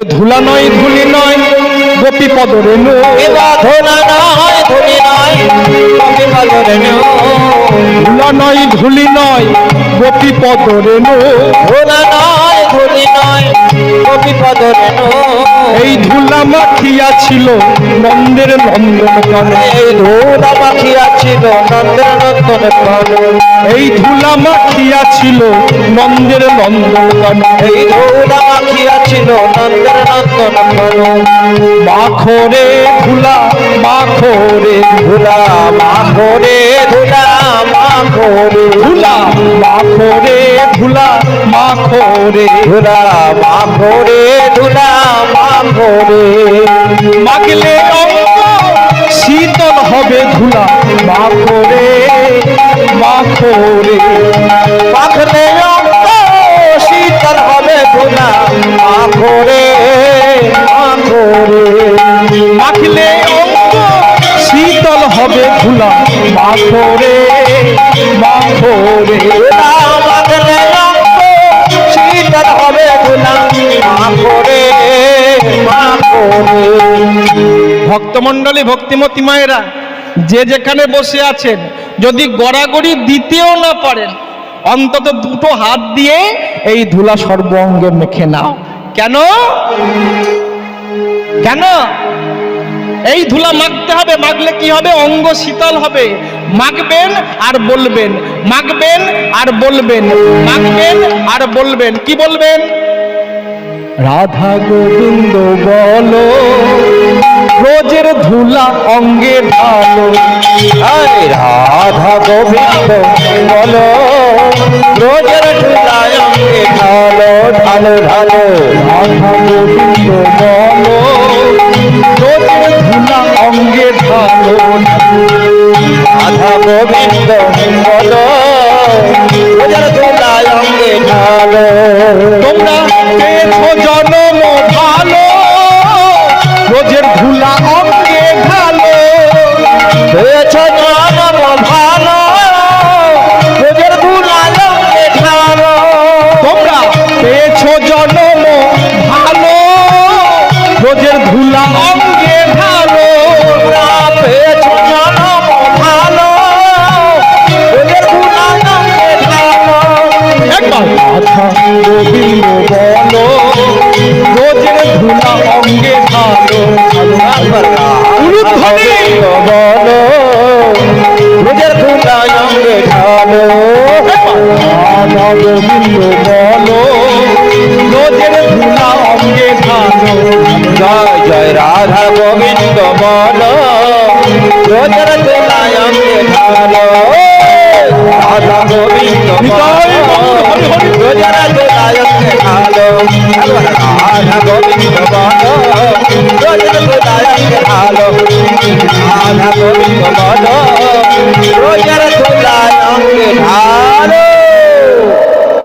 ধুলা নয় ধুলি নয় গোপী পদ রেণু। ধুলা নয় ধুলি নয় ধুলা নয় ধুলি নয় গোপী পদ রেণু। ধুলা নয় ধুলি নয় গোপী পদ এই ধুলা মাখিয়া ছিল নন্দের নন্দন কানে। এই ধুলা মাখিয়া ছিল নন্দের নন্দন প্রাণ এই ধুলা মাখিয়া ছিল নন্দের নন্দন কানে। এই ধুলা মাখিয়া ছিল নন্দের নন্দন প্রাণ মাখরে ধুলা মাখরে ধুলা মাখরে ধুলা মাখরে ধুলা মাখরে ধুলা মাখরে ধুলা মাখরে ধুলা মাখরে ধুলা, মাখরে মাখরে। পাখলে শীতল হবে মাখরে মাখরে। মাখলে অঙ্গ শীতল হবে মাখরে ধুলা মাখলে অঙ্ক শীতল হবে ধুলা, মাখরে মাখরে। ভক্তমণ্ডলী, ভক্তিমতী মায়েরা যে যেখানে বসে আছেন, যদি গড়াগড়ি দিতেও না পারেন, অন্তত দুটো হাত দিয়ে এই ধুলা সর্ব অঙ্গে মেখে নাও। কেন? কেন? এই ধুলা মাখতে হবে, মাখলে কি হবে? অঙ্গ শীতল হবে। মাখবেন আর বলবেন, মাখবেন আর বলবেন, মাখবেন আর বলবেন। কি বলবেন? রাধা গোবিন্দ বলো। রোজের ধুলা অঙ্গে ঢালো আরে রাধা গোবিন্দ, বলো। রোজের ধুলায় অঙ্গে ঢালো ঢালো ঢালো। রাধা গোবিন্দ, বলো। রোজের ধুলা অঙ্গে ঢালো। রাধা গোবিন্দ, বলো। রোজের ধুলায় অঙ্গে ঢালো রাধা গোবিন্দ বলো রোজের ধুলা অঙ্গে ঢালো উলুধ্বনি। বলো রোজের ধুলায় অঙ্গে ঢালো রাধা গোবিন্দ বলো রোজের ধুলা অঙ্গে ঢালো জয় রাধা গোবিন্দ বলো রোজের ধুলায় অঙ্গে ঢালো রাধা গোবিন্দ গোবিন্দ বলো রাধা গোবিন্দ